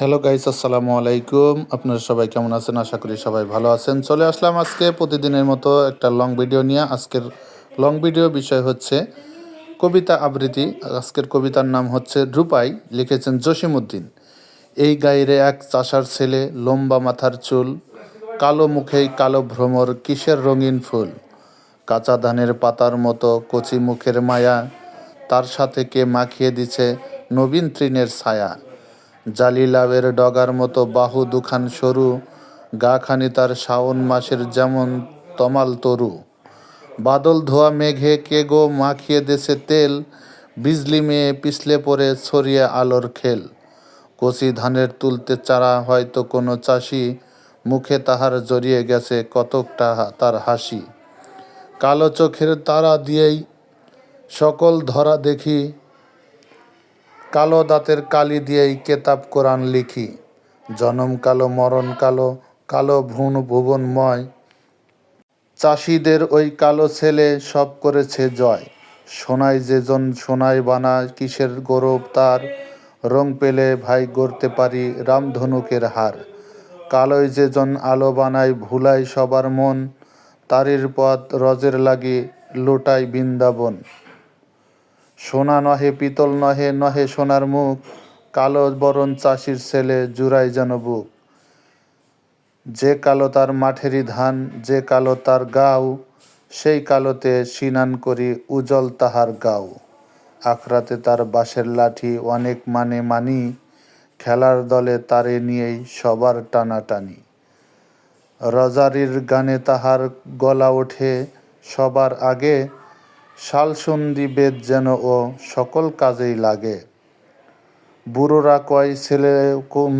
Hello guys আসসালামু আলাইকুম আপনারা সবাই কেমন আছেন? আশা করি সবাই ভালো আছেন। চলে আসলাম আজকে প্রতিদিনের মতো একটা লং ভিডিও নিয়ে। আজকের লং ভিডিও বিষয় হচ্ছে কবিতা আবৃত্তি। আজকের কবিতার নাম হচ্ছে রূপাই। লিখেছেন জসিমউদ্দিন। এই গাইরে এক চাষার ছেলে, লম্বা মাথার চুল, কালো মুখেই কালো ভ্রমর, কিসের রঙিন ফুল? কাঁচা ধানের পাতার মতো কচি মুখের মায়া, তার সাথে কে মাখিয়ে দিছে নবীন তৃণের ছায়া? জালি লাভের ডগার মতো বাহু দুখান সরু, গাখানি তার শাওন মাসের যেমন তমাল তরু। বাদল ধোয়া মেঘে কে গো মাখিয়ে দেশে তেল, বিজলি মেয়ে পিছলে পড়ে ছড়িয়ে আলোর খেল। কচি ধানের তুলতে চারা হয়তো কোনো চাষি, মুখে তাহার জড়িয়ে গেছে কতকটা তার হাসি। কালো চোখের তারা দিয়েই সকল ধরা দেখি কালো দাঁতের কালি দিয়েই কেতাব কোরআন লিখি। জনম কালো, মরণ কালো কালো ভ্রূণ ভুবনময়। চাষিদের ওই কালো ছেলে সব করেছে জয়। সোনায় যেজন সোনায় বানা, কিসের গৌরব তার? রং পেলে ভাই গড়তে পারি রামধনুকের হার। কালোয় যেজন আলো বানায় ভুলাই সবার মন, তারির পথ রজের লাগি লোটাই বৃন্দাবন। সোনা নহে, পিতল নহে নহে সোনার মুখ, কালো বরণ চাষির ছেলে জুড়াই যেন বুক। যে কালো তার মাঠেরই ধান, যে কালো তার গাও, সেই কালোতে সিনান করি উজল তাহার গাও। আখরাতে তার বাঁশের লাঠি অনেক মানে মানি, খেলার দলে তারে নিয়েই সবার টানাটানি। রজারির গানে তাহার গলা ওঠে সবার আগে শালসন্ধি বেদ যেন ও সকল কাজেই লাগে। বুড়োরা কয়, ছেলে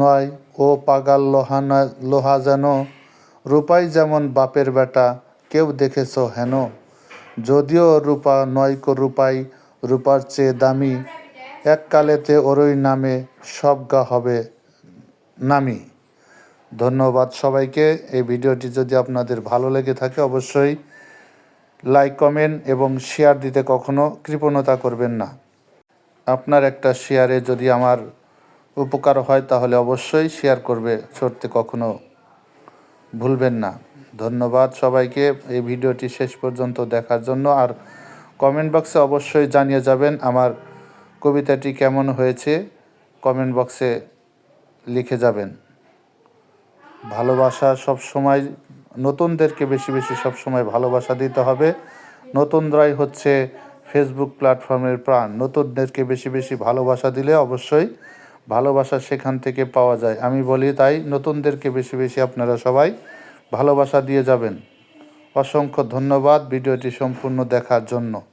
নয়, ও পাগাল লোহানা লোহা যেন। রূপাই যেমন বাপের বেটা, কেউ দেখেছ হেন। যদিও রূপা নয় কো রূপাই, রূপার চেয়ে দামি। এককালেতে ওরই নামে সব গা হবে নামি। ধন্যবাদ সবাইকে। এই ভিডিওটি যদি আপনাদের ভালো লেগে থাকে, অবশ্যই লাইক কমেন্ট এবং শেয়ার দিতে কখনো কৃপণতা করবেন না। আপনার একটা শেয়ারে যদি আমার উপকার হয়, তাহলে অবশ্যই শেয়ার করবে। করতে কখনো ভুলবেন না। ধন্যবাদ সবাইকে এই ভিডিওটি শেষ পর্যন্ত দেখার জন্য। আর কমেন্ট বক্সে অবশ্যই জানিয়ে যাবেন আমার কবিতাটি কেমন হয়েছে। কমেন্ট বক্সে লিখে যাবেন। ভালোবাসা সব সময় নতুনদেরকে বেশি বেশি সবসময় ভালোবাসা দিতে হবে। নতুনরাই হচ্ছে ফেসবুক প্ল্যাটফর্মের প্রাণ। নতুনদেরকে বেশি বেশি ভালোবাসা দিলে অবশ্যই ভালোবাসা সেখান থেকে পাওয়া যায়। আমি বলি তাই, নতুনদেরকে বেশি বেশি আপনারা সবাই ভালোবাসা দিয়ে যাবেন। অসংখ্য ধন্যবাদ ভিডিওটি সম্পূর্ণ দেখার জন্য।